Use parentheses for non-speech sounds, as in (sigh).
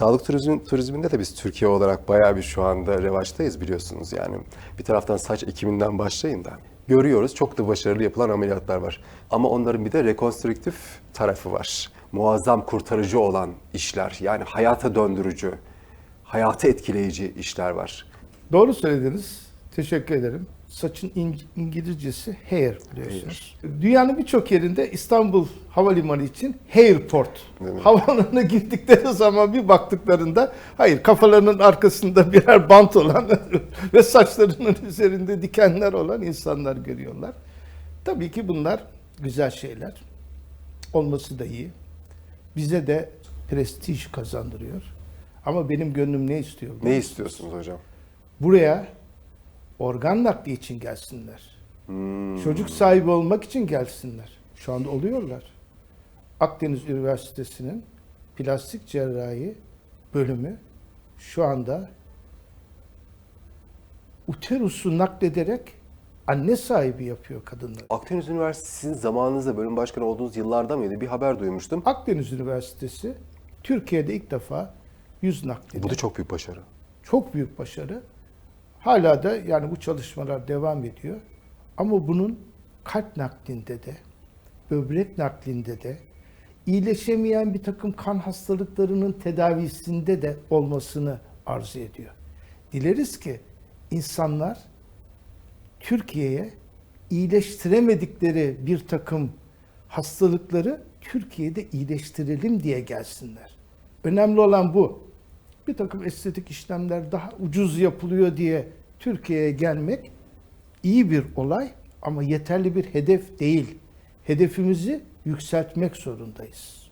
Sağlık turizm, turizminde de biz Türkiye olarak bayağı bir şu anda revaçtayız biliyorsunuz. Yani bir taraftan saç ekiminden başlayın da görüyoruz çok da başarılı yapılan ameliyatlar var. Ama onların bir de rekonstrüktif tarafı var. Muazzam kurtarıcı olan işler yani hayata döndürücü, hayatı etkileyici işler var. Doğru söylediniz. Teşekkür ederim. Saçın İng- İngilizcesi hair biliyorsunuz. Dünyanın birçok yerinde İstanbul Havalimanı için hairport. Havaalanına girdikleri zaman bir baktıklarında hayır kafalarının arkasında birer bant olan (laughs) ve saçlarının üzerinde dikenler olan insanlar görüyorlar. Tabii ki bunlar güzel şeyler. Olması da iyi. Bize de prestij kazandırıyor. Ama benim gönlüm ne istiyor? Ne istiyorsunuz hocam? buraya organ nakli için gelsinler. Çocuk sahibi olmak için gelsinler. Şu anda oluyorlar. Akdeniz Üniversitesi'nin plastik cerrahi bölümü şu anda uterusu naklederek anne sahibi yapıyor kadınları. Akdeniz Üniversitesi'nin zamanınızda bölüm başkanı olduğunuz yıllarda mıydı? Bir haber duymuştum. Akdeniz Üniversitesi Türkiye'de ilk defa yüz naklini. Bu da çok büyük başarı. Çok büyük başarı. Hala da yani bu çalışmalar devam ediyor. Ama bunun kalp naklinde de, böbrek naklinde de, iyileşemeyen bir takım kan hastalıklarının tedavisinde de olmasını arzu ediyor. Dileriz ki insanlar Türkiye'ye iyileştiremedikleri bir takım hastalıkları Türkiye'de iyileştirelim diye gelsinler. Önemli olan bu. Bir takım estetik işlemler daha ucuz yapılıyor diye Türkiye'ye gelmek iyi bir olay ama yeterli bir hedef değil. Hedefimizi yükseltmek zorundayız.